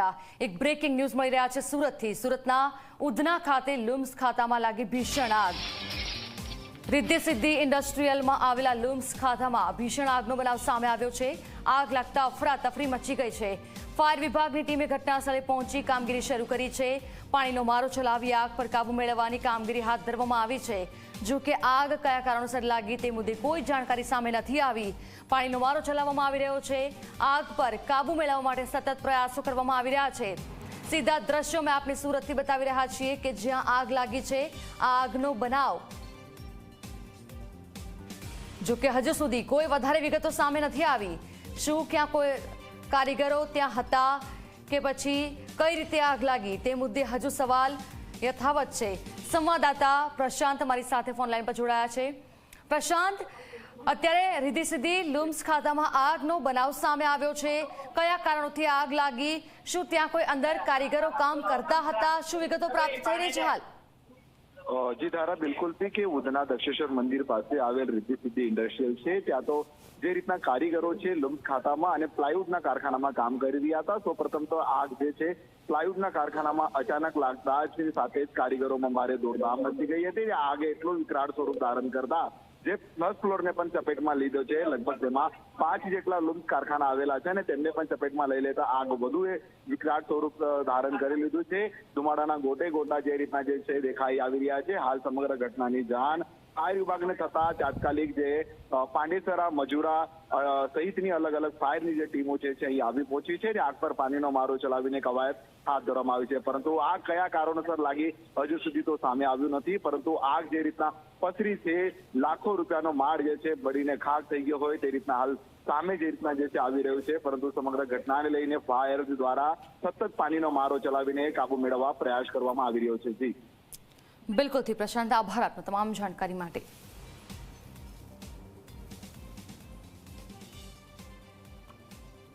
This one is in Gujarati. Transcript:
દ્વારા એક બ્રેકિંગ ન્યૂઝ મળી રહ્યા છે સુરતથી. સુરતના ઉધના ખાતે લુમ્સ ખાતામાં લાગી ભીષણ આગ. રિદ્ધિ સિદ્ધિ ઇન્ડસ્ટ્રીયલમાં આવેલા લુમ્સ ખાતામાં ભીષણ આગનો બનાવ સામે આવ્યો છે. આગ લાગતા અફરાતફરી મચી ગઈ છે. ફાયર વિભાગની ટીમે ઘટનાસ્થળે પહોંચી કામગીરી શરૂ કરી છે. પાણીનો મારો ચલાવી આગ પર કાબુ મેળવવાની કામગીરી હાથ ધરવામાં આવી છે. જો કે આગ કયા કારણોસર લાગી તે મુદ્દે કોઈ જાણકારી સામે નથી આવી. પાણીનો મારો ચલાવવામાં આવી રહ્યો છે. આગ પર કાબુ મેળવવા માટે સતત પ્રયાસો કરવામાં આવી રહ્યા છે. સીધા દ્રશ્યો મેં આપને સુરતથી બતાવી રહ્યા છીએ કે જ્યાં આગ લાગી છે આ આગનો બનાવ. જો કે હજુ સુધી કોઈ વધારે વિગતો સામે નથી આવી. શું ક્યાં કોઈ કારીગરો ત્યાં હતા કે પછી કઈ રીતે આગ લાગી તે મુદ્દે હજુ સવાલ યથાવત છે. સંવાદદાતા પ્રશાંત મારી સાથે ફોન લાઈન પર જોડાયા છે. પ્રશાંત, અત્યારે રીધી સીધી લુમ્સ ખાતામાં આગનો બનાવ સામે આવ્યો છે. કયા કારણોથી આગ લાગી? શું ત્યાં કોઈ અંદર કારીગરો કામ કરતા હતા? શું વિગતો પ્રાપ્ત થઈ રહી છે હાલ? જી ધારા બિલકુલથી કે ઉધના દક્ષેશ્વર મંદિર પાસે આવેલ રિદ્ધિ સિદ્ધિ ઇન્ડસ્ટ્રીયલ છે, ત્યાં તો જે રીતના કારીગરો છે, લુમ્સ ખાતામાં અને પ્લાયવુડના કારખાનામાં કામ કરી રહ્યા હતા. સૌપ્રથમ તો આગ જે છે, પ્લાયવુડના કારખાનામાં અચાનક લાગતા જ સાથે જ કારીગરોમાં ભારે દોડધામ મચી ગઈ હતી. આગે એટલું વિકરાળ સ્વરૂપ ધારણ કરતા જે દસ ફ્લોરને પણ ચપેટમાં લીધો છે. લગભગ તેમાં પાંચ જેટલા લુમ્સ કારખાના આવેલા છે અને તેમને પણ ચપેટમાં લઈ લેતા આગ વધુ એ વિકરાટ સ્વરૂપ ધારણ કરી લીધું છે. ધુમાડાના ગોટે ગોટા જે રીતના જે છે, દેખાઈ આવી રહ્યા છે. હાલ સમગ્ર ઘટનાની જાણ ફાયર વિભાગને થતા તાત્કાલિક જે પાંડેસરા, મજુરા સહિતની અલગ અલગ ફાયરની જે ટીમો છે અહીં આવી પહોંચી છે અને આગ પર પાણીનો મારો ચલાવીને કવાયત હાથ ધરવામાં આવી છે. પરંતુ આગ કયા કારણોસર લાગી હજુ સુધી તો સામે આવ્યું નથી. પરંતુ આગ જે રીતના પથરી છે, લાખો રૂપિયાનો માળ જે છે, બળીને ખાક થઈ ગયો હોય તે રીતના હાલ સામે જે રીતના જે છે આવી રહ્યું છે. પરંતુ સમગ્ર ઘટનાને લઈને ફાયર દ્વારા સતત પાણીનો મારો ચલાવીને કાબુ મેળવવા પ્રયાસ કરવામાં આવી રહ્યો છે. જી. બિલકુલથી પ્રશાંત. આભાર આપનો તમામ જાણકારી માટે.